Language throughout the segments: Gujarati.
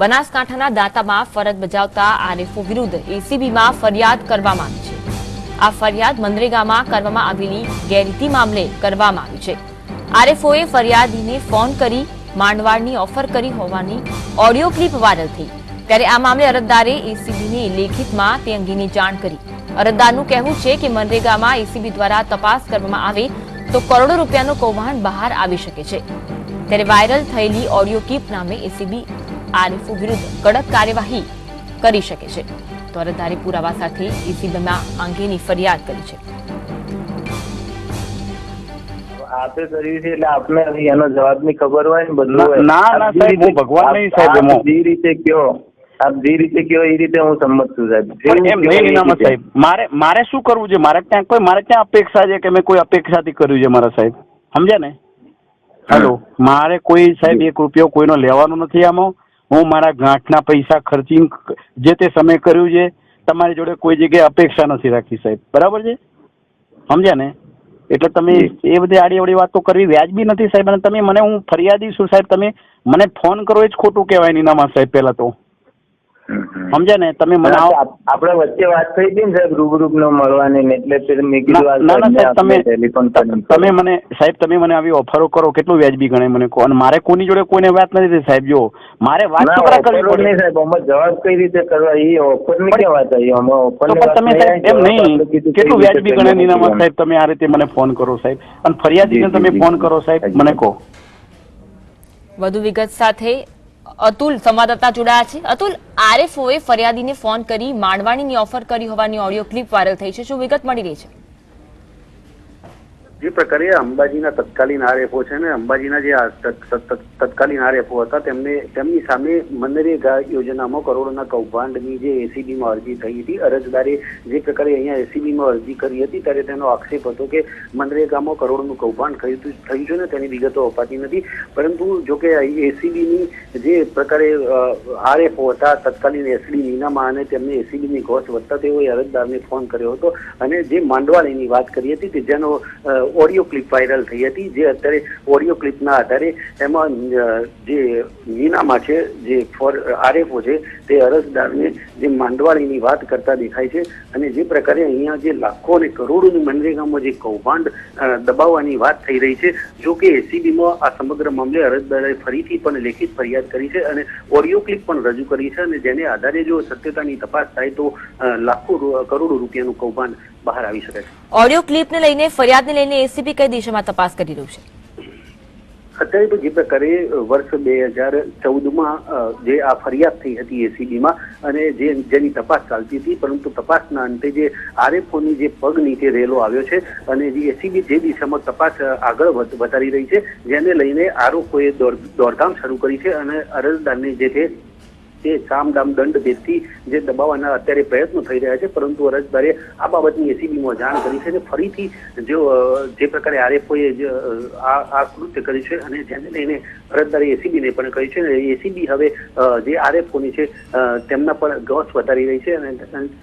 બનાસકાંઠાના દાંતામાં ફરજ બજાવતા આરએફઓ વિરુદ્ધ એસીબીમાં ફરિયાદ કરવામાં આવી છે. આ ફરિયાદ મનરેગામાં કરવામાં આવેલી ગેરરીતિ મામલે કરવામાં આવી છે. આરએફઓએ ફરિયાદીને ફોન કરી માંડવાડની ઓફર કરી હોવાની ઓડિયો ક્લિપ વાયરલ થઈ. ત્યારે આ મામલે અરજદારે એસીબીને લેખિતમાં તે અંગેની જાણ કરી. અરજદારનું કહેવું છે કે મનરેગામાં એસીબી દ્વારા તપાસ કરવામાં આવે તો કરોડો રૂપિયાનું કૌભાંડ બહાર આવી શકે છે. ત્યારે વાયરલ થયેલી ઓડિયો ક્લિપ નામે એસીબી આરએફઓ વિરુદ્ધ કડક કાર્યવાહી કરી શકે છે. તો અરજદારે પુરાવા સાથે એસીબીમાં અંગેની ફરિયાદ કરી છે. આપે કર્યું છે એટલે આપને હવે એનો જવાબની ખબર હોય ને બધું ના- ના, આપ ના, જે સાહેબ, હું ભગવાન નહીં, સાહેબ, આપ જે રીતે કયો આપ જે રીતે કયો એ રીતે હું સંમત છું સાહેબ. એમ નહીં એ સાહેબ. મારે મારે શું કરવું છે? મારે ત્યાં કોઈ મારે ત્યાં અપેક્ષા છે કે મેં કોઈ અપેક્ષાથી કર્યું છે મારા સાહેબ? સમજ્યા ને? હેલો. મારે કોઈ સાહેબ એક રૂપિયો કોઈનો લેવાનો નથી આમાં. હું મારા ગાંઠના પૈસા ખર્ચી જે તે સમય કર્યું છે તમારી જોડે કોઈ જગ્યાએ અપેક્ષા નથી રાખી સાહેબ. બરાબર છે? સમજ્યા ને? એટલે તમે એ બધી આડી અવડી વાતો કરવી વ્યાજબી નથી સાહેબ અને તમે મને હું ફરિયાદી છું સાહેબ તમે મને ફોન કરો એ જ ખોટું કહેવાય નીનામાં સાહેબ પહેલાં તો. હમ. ને? તમે મને આપણે વચ્ચે વાત થઈ હતી ને સાહેબ રૂબરૂપ નો મળવાની ને એટલે પછી મેં કીધું ના ના સાહેબ તમે ટેલિફોન તમે મને સાહેબ તમે મને આવી ઓફરો કરો કેટલું વ્યાજબી ગણે મને કહો? અને મારે કોની જોડે કોઈને વાત નથી થઈ સાહેબ જો. મારે વાત તો કરા કરવી પડે. નહીં સાહેબ અમે જવાબ કઈ રીતે કરવા? એ ઓફરની પણ- વાત આવી? અમે ઓફરની પણ તમે સાહેબ એમ નહીં. કેટલું વ્યાજબી ગણે નીનામાં સાહેબ તમે આ રીતે મને ફોન કરો સાહેબ. અને ફરિયાદીને તમે ફોન કરો સાહેબ મને કહો. વધુ વિગત સાથે અતુલ, સંવાદદાતા જોડાયા છે. અતુલ, આરએફઓએ ફરિયાદીને ફોન કરી માંડવાણીની ઓફર કરી હોવાની ઓડિયો ક્લિપ વાયરલ થઈ છે. શું વિગત મળી રહી છે? જે પ્રકારે અંબાજીના તત્કાલીન આરએફઓ છે ને, અંબાજીના જે તત્કાલીન આરએફઓ હતા, તેમને, તેમની સામે મનરેગા યોજનામાં કરોડોના કૌભાંડની જે એસીબીમાં અરજી થઈ હતી. અરજદારે જે પ્રકારે અહીંયા એસીબીમાં અરજી કરી હતી, ત્યારે તેનો આક્ષેપ હતો કે મનરેગામાં કરોડોનું કૌભાંડ થયું છે ને, તેની વિગતો અપાતી નથી. પરંતુ જો કે એસીબીની જે પ્રકારે આરએફઓ હતા, તત્કાલીન એસડી નીનામાં અને તેમને એસીબીની ઘોષ વધતા તેઓએ અરજદારને ફોન કર્યો હતો. અને જે માંડવાણીની વાત કરી હતી કે જેનો ઓડિયો ક્લિપ વાયરલ થઈ હતી, જે અત્યારે ઓડિયો ક્લિપના આધારે એમાં જે મીનામાં છે, જે ફોર, આરએફઓ છે, તે અરજદારને જે માંડવાળીની વાત કરતા દેખાય છે અને જે પ્રકારે અહીંયા જે લાખો અને કરોડોની મનરેગામાં જે કૌભાંડ દબાવવાની વાત થઈ રહી છે, જો કે એસીબીમાં આ સમગ્ર મામલે અરજદારે ફરીથી પણ લેખિત ફરિયાદ કરી છે અને ઓડિયો ક્લિપ પણ રજૂ કરી છે અને જેને આધારે જો સત્યતાની તપાસ થાય તો લાખો કરોડો રૂપિયાનું કૌભાંડ બહાર આવી શકે છે. ઓડિયો ક્લિપને લઈને ફરિયાદને લઈને એસીબી કઈ દિશામાં તપાસ કરી રહ્યું છે? અત્યારે તો જે પ્રકારે વર્ષ બે હજાર ચૌદમાં જે આ ફરિયાદ થઈ હતી એસીબીમાં અને જે જેની તપાસ ચાલતી હતી પરંતુ તપાસના અંતે જે આરએફઓની જે પગ નીચે રેલો આવ્યો છે અને જે એસીબી જે દિશામાં તપાસ આગળ વધ- વધારી રહી છે જેને લઈને આરોપોએ દોડ- દોડધામ શરૂ કરી છે અને અરજદારને જે છે તે સામદામ દંડ ભેદથી જે દબાવવાના અત્યારે પ્રયત્નો થઈ રહ્યા છે પરંતુ અરજદારે આ બાબતની એસીબીમાં જાણ કરી છે અને ફરીથી જો જે પ્રકારે આરએફઓએ જે, આ કૃત્ય કર્યું છે અને જેને લઈને અરજદારે એસીબીને પણ કહ્યું છે અને એસીબી હવે જે આરએફઓની છે તેમના પર ગૌસ વધારી રહી છે અને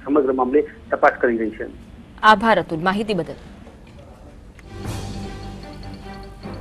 સમગ્ર મામલે તપાસ કરી રહી છે. આભાર અતુલ. માહિતી બદલ.